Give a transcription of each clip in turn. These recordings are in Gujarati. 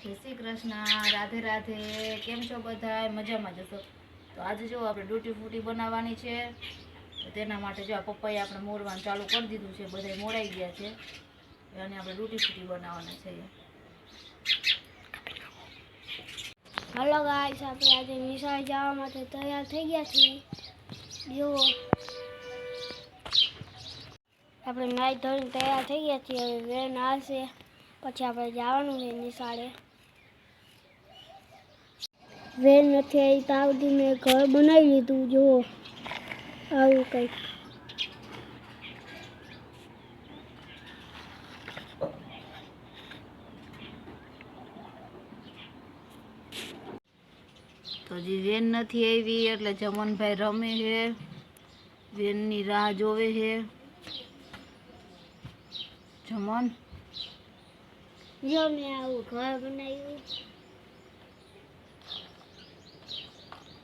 જય શ્રી કૃષ્ણ, રાધે રાધે, કેમ છો બધા મજામાં જશો તો આજે જો આપણે ડ્યુટી ફૂટી બનાવવાની છે તેના માટે જો આ પપ્પાએ આપણે મોરવાનું ચાલુ કરી દીધું છે બધા મોડાઈ ગયા છે. અને આપણે ડ્યુટી ફૂટી બનાવવાના છે. હલો ગાઈસ, આપણે આજે નિશાળ જવા માટે તૈયાર થઈ ગયા છીએ. જુઓ. આપણે નાઈ ધોઈને તૈયાર થઈ ગયા છીએ, હવે વેન આવશે પછી આપણે જવાનું છે નિશાળે. વેન નથી આવી તો આવતી મેં ઘર બનાવી લીધું જુઓ. આવું કંઈક. તો હજી વેન નથી આવી એટલે જમનભાઈ રમે છે. વેનની રાહ જોવે છે. જમન? જો મેં આવું ઘર બનાવ્યું તો જમણ આજે ગાયને ગાયને રોટલી દેવા જાય ચારસો પાંચસો રૂપિયાનું કામ કરીને વયા જાય છે. બોલો હજાર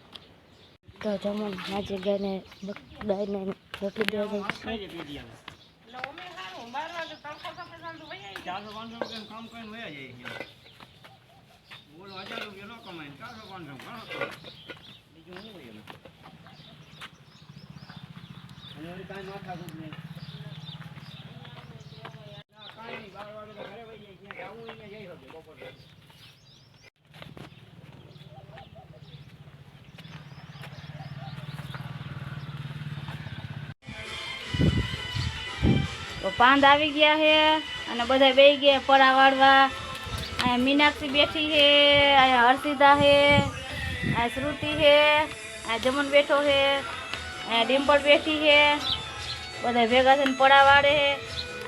રૂપિયા ન કમાય ને ચારસો પાંચસો ઘણો કમાય. બીજું શું હોય રોટલી દેવા જાય કાંઈ નહીં. બાર વાગે તો ઘરે વહી જાય. ક્યાંય આવું અહીંયા જઈ શકે બપોર તો પાંદ આવી ગયા છે અને બધા બે ગયા પડા વાળવા. અહીંયા મીનાક્ષી બેઠી છે અહીંયા હર્ષિતા છે અહીંયા શ્રુતિ છે અહીંયા જમન બેઠો છે અહીંયા ડિમ્પલ બેઠી છે બધા ભેગા થઈને પડા વાળે છે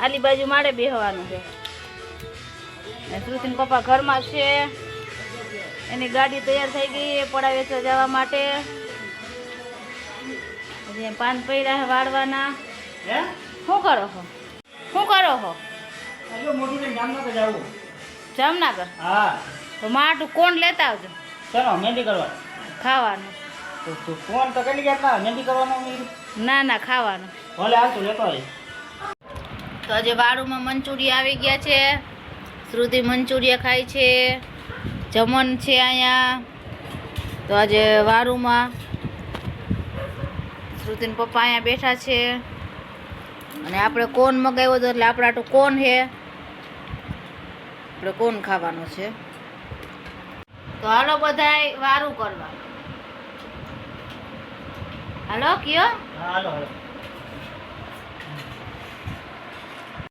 આલી બાજુ માળે બેહવાનું છે શ્રુતિન પપ્પા ઘરમાં છે. એની ગાડી તૈયાર થઈ ગઈ પડા વેચવા જવા માટે. પાન પડ્યા છે વાળવાના? શું કરો છો? શું કરો છો જામનગર હા. તો માટું કોણ લેતા આવજો? ચલો મહેંદી કરવા. ખાવાનું. કોણ તો કેટલી ગયા મહેંદી કરવાનું ના ના ખાવાનું. ભલે હાલતું લેતો આવી તો આજે વાળુમાં મંચુરિયા આવી ગયા છે. શ્રુતિ મંચુરિયા ખાય છે. જમન છે અહીંયા. તો આજે વારુમાં શ્રુતિન પપ્પા અહીંયા બેઠા છે. અને આપણે કોન મગાવ્યો હતો એટલે આપણા તો કોન છે આપણે કોન ખાવાનો છે? તો હાલો બધાય, વારું કરવા. હાલો, કયો? હાલો હાલો.